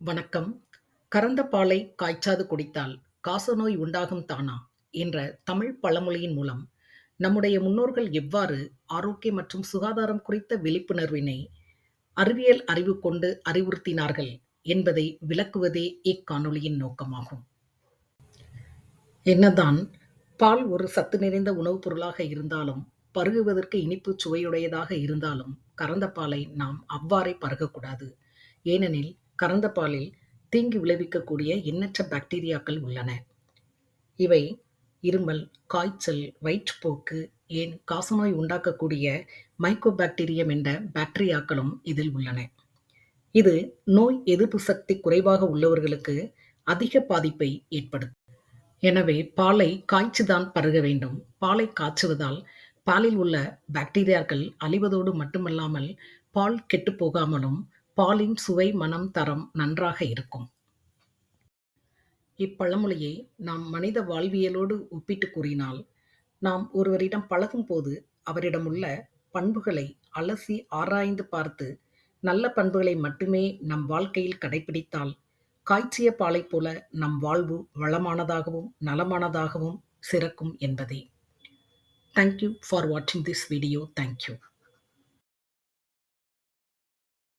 வணக்கம். கறந்த பாலை காய்ச்சாது குடித்தால் காசநோய் உண்டாகும் தானா? என்ற தமிழ் பழமொழியின் மூலம் நம்முடைய முன்னோர்கள் எவ்வாறு ஆரோக்கியம் மற்றும் சுகாதாரம் குறித்த விழிப்புணர்வினை அறிவியல் அறிவு கொண்டு அறிவுறுத்தினார்கள் என்பதை விளக்குவதே இக்காணொளியின் நோக்கமாகும். என்னதான் பால் ஒரு சத்து நிறைந்த உணவுப் பொருளாக இருந்தாலும் பருகுவதற்கு இனிப்பு சுவையுடையதாக இருந்தாலும் கறந்த பாலை நாம் அவ்வாறே பருகக்கூடாது. ஏனெனில் கறந்த பாலில் தீங்கு விளைவிக்கக்கூடிய எண்ணற்ற பாக்டீரியாக்கள் உள்ளன. இவை இருமல் காய்ச்சல் வயிற்றுப்போக்கு ஏன் காசநோய் உண்டாக்கக்கூடிய மைக்கோபாக்டீரியம் என்ற பாக்டீரியாக்களும் இதில் உள்ளன. இது நோய் எதிர்ப்பு சக்தி குறைவாக உள்ளவர்களுக்கு அதிக பாதிப்பை ஏற்படுத்தும். எனவே பாலை காய்ச்சிதான் பருக வேண்டும். பாலை காய்ச்சுவதால் பாலில் உள்ள பாக்டீரியாக்கள் அழிவதோடு மட்டுமல்லாமல் பால் கெட்டுப் போகாமலும் பாலின் சுவை மனம் தரம் நன்றாக இருக்கும். இப்பழமொழியை நாம் மனித வாழ்வியலோடு ஒப்பிட்டு கூறினால் நாம் ஒருவரிடம் பழகும்போது அவரிடமுள்ள பண்புகளை அலசி ஆராய்ந்து பார்த்து நல்ல பண்புகளை மட்டுமே நம் வாழ்க்கையில் கடைபிடித்தால் காய்ச்சிய பாலைப் போல நம் வாழ்வு வளமானதாகவும் நலமானதாகவும் சிறக்கும் என்பதே. தேங்க்யூ ஃபார் வாட்சிங் திஸ் வீடியோ தேங்க்யூ